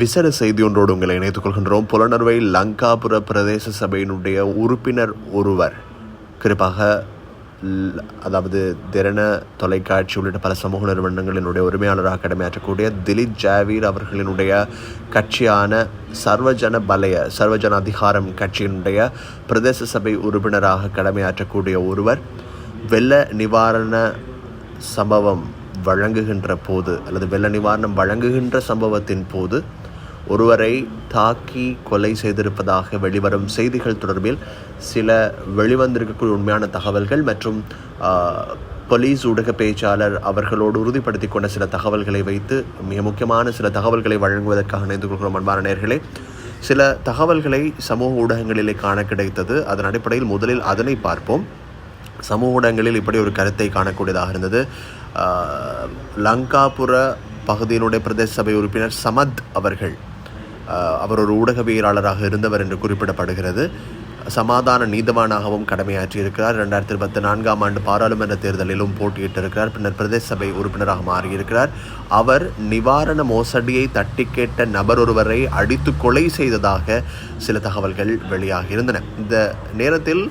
விசேட செய்தி ஒன்றோடு உங்களை இணைத்துக் கொள்கின்றோம். புலனர்வை லங்காபுர பிரதேச சபையினுடைய உறுப்பினர் ஒருவர். குறிப்பாக அதாவது திறன தொலைக்காட்சி உள்ளிட்ட பல சமூக நிறுவனங்களினுடைய உரிமையாளராக கடமையாற்றக்கூடிய திலீப் ஜாவீர் அவர்களினுடைய கட்சியான சர்வஜன பலய சர்வஜன அதிகாரம் கட்சியினுடைய பிரதேச சபை உறுப்பினராக கடமையாற்றக்கூடிய ஒருவர் வெள்ள நிவாரண சம்பவம் வழங்குகின்ற போது அல்லது வெள்ள நிவாரணம் வழங்குகின்ற சம்பவத்தின் போது ஒருவரை தாக்கி கொலை செய்திருப்பதாக வெளிவரும் செய்திகள் தொடர்பில் சில வெளிவந்திருக்கக்கூடிய உண்மையான தகவல்கள் மற்றும் போலீஸ் ஊடக பேச்சாளர் அவர்களோடு உறுதிப்படுத்தி கொண்ட சில தகவல்களை வைத்து மிக முக்கியமான சில தகவல்களை வழங்குவதற்காக இணைந்து கொள்கிறோம் அன்பான நேர்களே. சில தகவல்களை சமூக ஊடகங்களிலே காண கிடைத்தது. அதன் அடிப்படையில் முதலில் அதனை பார்ப்போம். சமூக ஊடகங்களில் இப்படி ஒரு கருத்தை காணக்கூடியதாக இருந்தது. லங்காபுர பகுதியினுடைய பிரதேச சபை உறுப்பினர் சமத் அவர்கள் அவர் ஒரு ஊடகவியலாளராக இருந்தவர் என்று குறிப்பிடப்படுகிறது. சமாதான நீதவானாகவும் கடமையாற்றியிருக்கிறார். ரெண்டாயிரத்தி இருபத்தி நான்காம் ஆண்டு பாராளுமன்ற தேர்தலிலும் போட்டியிட்டிருக்கிறார். பின்னர் பிரதேச சபை உறுப்பினராக மாறியிருக்கிறார். அவர் நிவாரண மோசடியை தட்டி கேட்ட நபர் ஒருவரை அடித்து கொலை செய்ததாக சில தகவல்கள் வெளியாக இருந்தன இந்த நேரத்தில்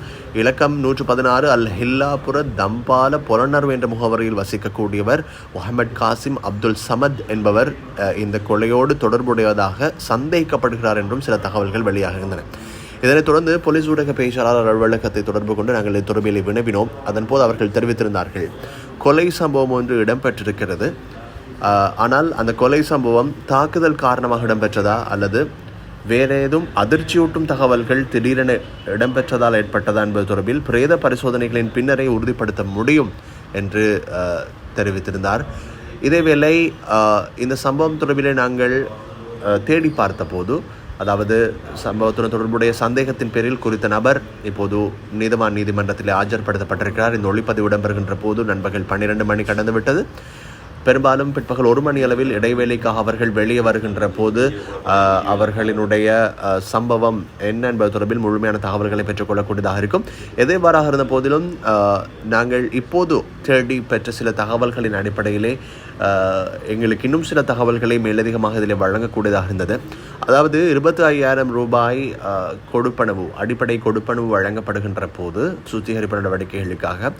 இலக்கம் நூற்று பதினாறு அல் ஹில்லாபுர தம்பால புலனர்வு என்ற முகவரியில் வசிக்கக்கூடியவர் முகமது காசிம் அப்துல் சமத் என்பவர் இந்த கொலையோடு தொடர்புடையதாக சந்தேகிக்கப்படுகிறார் என்றும் சில தகவல்கள் வெளியாகின்றன இதனைத் தொடர்ந்து போலீஸ் ஊடக பேச்சாளர் அலுவலகத்தை தொடர்பு கொண்டு நாங்கள் இது தொடர்பில் வினவினோம் அதன்போது அவர்கள் தெரிவித்திருந்தார்கள். கொலை சம்பவம் ஒன்று இடம்பெற்றிருக்கிறது. ஆனால் அந்த கொலை சம்பவம் தாக்குதல் காரணமாக இடம்பெற்றதா அல்லது வேற ஏதும் அதிர்ச்சியூட்டும் தகவல்கள் திடீரென இடம்பெற்றதால் ஏற்பட்டதா என்பது தொடர்பில் பிரேத பரிசோதனைகளின் பின்னரே உறுதிப்படுத்த முடியும் என்று தெரிவித்திருந்தார். இதேவேளை இந்த சம்பவம் தொடர்பிலே நாங்கள் தேடி பார்த்தபோது அதாவது சம்பவத்துடன் தொடர்புடைய சந்தேகத்தின் பேரில் குறித்த நபர் இப்போது நீதவான் நீதிமன்றத்தில் ஆஜர்படுத்தப்பட்டிருக்கிறார். இந்த ஒளிப்பதிவு இடம்பெறுகின்ற போது நண்பர்கள் பன்னிரண்டு மணி கடந்துவிட்டது. பெரும்பாலும் பிற்பகல் ஒரு மணி அளவில் இடைவேளைக்காக அவர்கள் வெளியே வருகின்ற போது அவர்களினுடைய சம்பவம் என்ன என்பது தொடர்பில் முழுமையான தகவல்களை பெற்றுக்கொள்ளக்கூடியதாக இருக்கும். எதேவாறாக இருந்த போதிலும் நாங்கள் இப்போது தேடி பெற்ற சில தகவல்களின் அடிப்படையிலே எங்களுக்கு இன்னும் சில தகவல்களை மேலதிகமாக இதில் வழங்கக்கூடியதாக இருந்தது. அதாவது இருபத்தி ஐயாயிரம் ரூபாய் கொடுப்பனவு அடிப்படை கொடுப்பனவு வழங்கப்படுகின்ற போது சுத்திகரிப்பு நடவடிக்கைகளுக்காக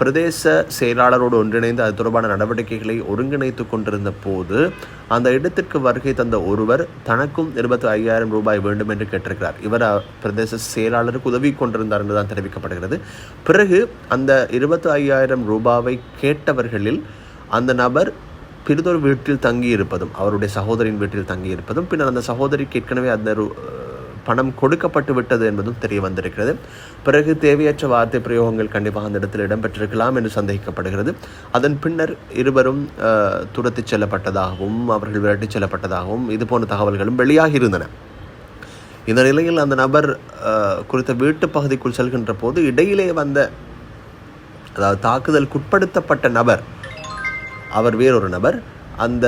பிரதேச செயலாளரோடு ஒன்றிணைந்து அது தொடர்பான நடவடிக்கைகளை ஒருங்கிணைத்து கொண்டிருந்த போது அந்த இடத்திற்கு வருகை தந்த ஒருவர் தனக்கும் இருபத்தி ஐயாயிரம் ரூபாய் வேண்டும் என்று கேட்டிருக்கிறார். இவர் பிரதேச செயலாளருக்கு உதவி கொண்டிருந்தார் என்று தான் தெரிவிக்கப்படுகிறது. பிறகு அந்த இருபத்தி ஐயாயிரம் ரூபாவை கேட்டவர்களில் அந்த நபர் பிறிதொரு வீட்டில் தங்கி இருப்பதும் அவருடைய சகோதரின் வீட்டில் தங்கி இருப்பதும் பின்னர் அந்த சகோதரிக்கு ஏற்கனவே அந்த பணம் கொடுக்கப்பட்டு விட்டது என்பதும் தெரிய வந்திருக்கிறது. பிறகு தேவையற்ற வார்த்தை பிரயோகங்கள் கண்டிப்பாக அந்த இடத்தில் இடம்பெற்றிருக்கலாம் என்று சந்தேகிக்கப்படுகிறது. அதன் பின்னர் இருவரும் துரத்திச் செல்லப்பட்டதாகவும் அவர்கள் விரட்டிச் செல்லப்பட்டதாகவும் இது போன்ற தகவல்களும் வெளியாகி இருந்தன இந்த நிலையில் அந்த நபர் குறித்த வீட்டு பகுதிக்குள் செல்கின்ற போது இடையிலே வந்த அதாவது தாக்குதலுக்குட்படுத்தப்பட்ட நபர் அவர் வேறொரு நபர் அந்த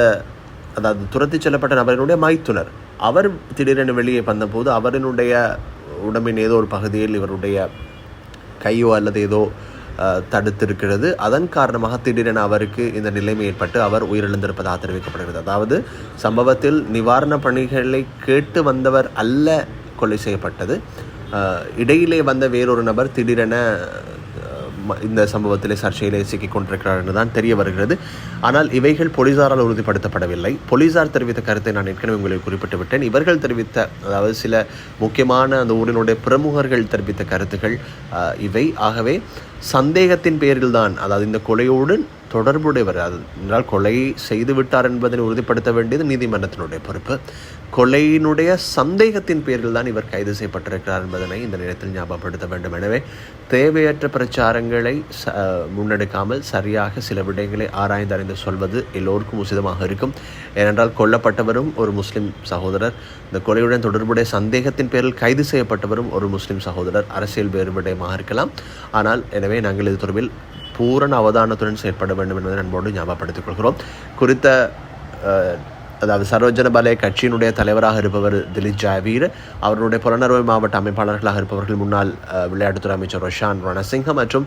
அதாவது துரத்தி செல்லப்பட்ட நபரினுடைய மைத்துனர். அவர் திடீரென வெளியே வந்தபோது அவரினுடைய உடம்பின் ஏதோ ஒரு பகுதியில் இவருடைய கையோ அல்லது ஏதோ தடுத்திருக்கிறது. அதன் காரணமாக திடீரென அவருக்கு இந்த நிலைமை ஏற்பட்டு அவர் உயிரிழந்திருப்பதாக தெரிவிக்கப்படுகிறது அதாவது சம்பவத்தில் நிவாரண பணிகளை கேட்டு வந்தவர் அல்ல கொலை செய்யப்பட்டது. இடையிலே வந்த வேறொரு நபர் திடீரென இந்த சம்பவத்திலே சர்ச்சையிலே சிக்கிக் கொண்டிருக்கிறார் என்று தான் தெரிய வருகிறது. ஆனால் இவைகள் போலீசாரால் உறுதிப்படுத்தப்படவில்லை. போலீசார் தெரிவித்த கருத்தை நான் ஏற்கனவே உங்களுக்கு குறிப்பிட்டு விட்டேன் இவர்கள் தெரிவித்த அதாவது சில முக்கியமான அந்த ஊரினுடைய பிரமுகர்கள் தெரிவித்த கருத்துக்கள் இவை. ஆகவே சந்தேகத்தின் பேரில்தான் அதாவது இந்த கொலையோடு தொடர்புடையவர். அது என்றால் கொலை செய்து விட்டார் என்பதனை உறுதிப்படுத்த வேண்டியது நீதிமன்றத்தினுடைய பொறுப்பு. கொலையினுடைய சந்தேகத்தின் பேரில் தான் இவர் கைது செய்யப்பட்டிருக்கிறார் என்பதனை இந்த நேரத்தில் ஞாபகப்படுத்த வேண்டும். எனவே தேவையற்ற பிரச்சாரங்களை ச- முன்னெடுக்காமல் சரியாக சில விடயங்களை ஆராய்ந்து அறிந்து சொல்வது எல்லோருக்கும் உசிதமாக இருக்கும். ஏனென்றால் கொல்லப்பட்டவரும் ஒரு முஸ்லிம் சகோதரர் இந்த கொலையுடன் தொடர்புடைய சந்தேகத்தின் பேரில் கைது செய்யப்பட்டவரும் ஒரு முஸ்லிம் சகோதரர். அரசியல் வேறு இருக்கலாம். ஆனால் எனவே நாங்கள் இது தொடர்பில் பூரண அவதானத்துடன் செயற்பட வேண்டும் என்பதை அன்போடு ஞாபகப்படுத்திக் கொள்கிறோம் குறித்த அதாவது சரோஜன பலே கட்சியினுடைய தலைவராக இருப்பவர் திலீப் ஜாவீர் அவருடைய புலனறுவை மாவட்ட அமைப்பாளர்களாக இருப்பவர்கள் முன்னாள் விளையாட்டுத்துறை அமைச்சர் ரொஷான் ரணசிங்க மற்றும்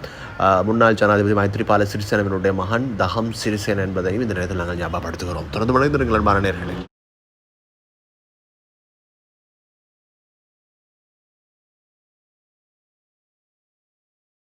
முன்னாள் ஜனாதிபதி மைத்ரிபால சிறிசேனவினுடைய மகன் தஹம் சிறிசேன என்பதையும் இந்த நேரத்தில் நாங்கள் ஞாபகப்படுத்துகிறோம். தொடர்ந்து மனிதர்கள் அன்பான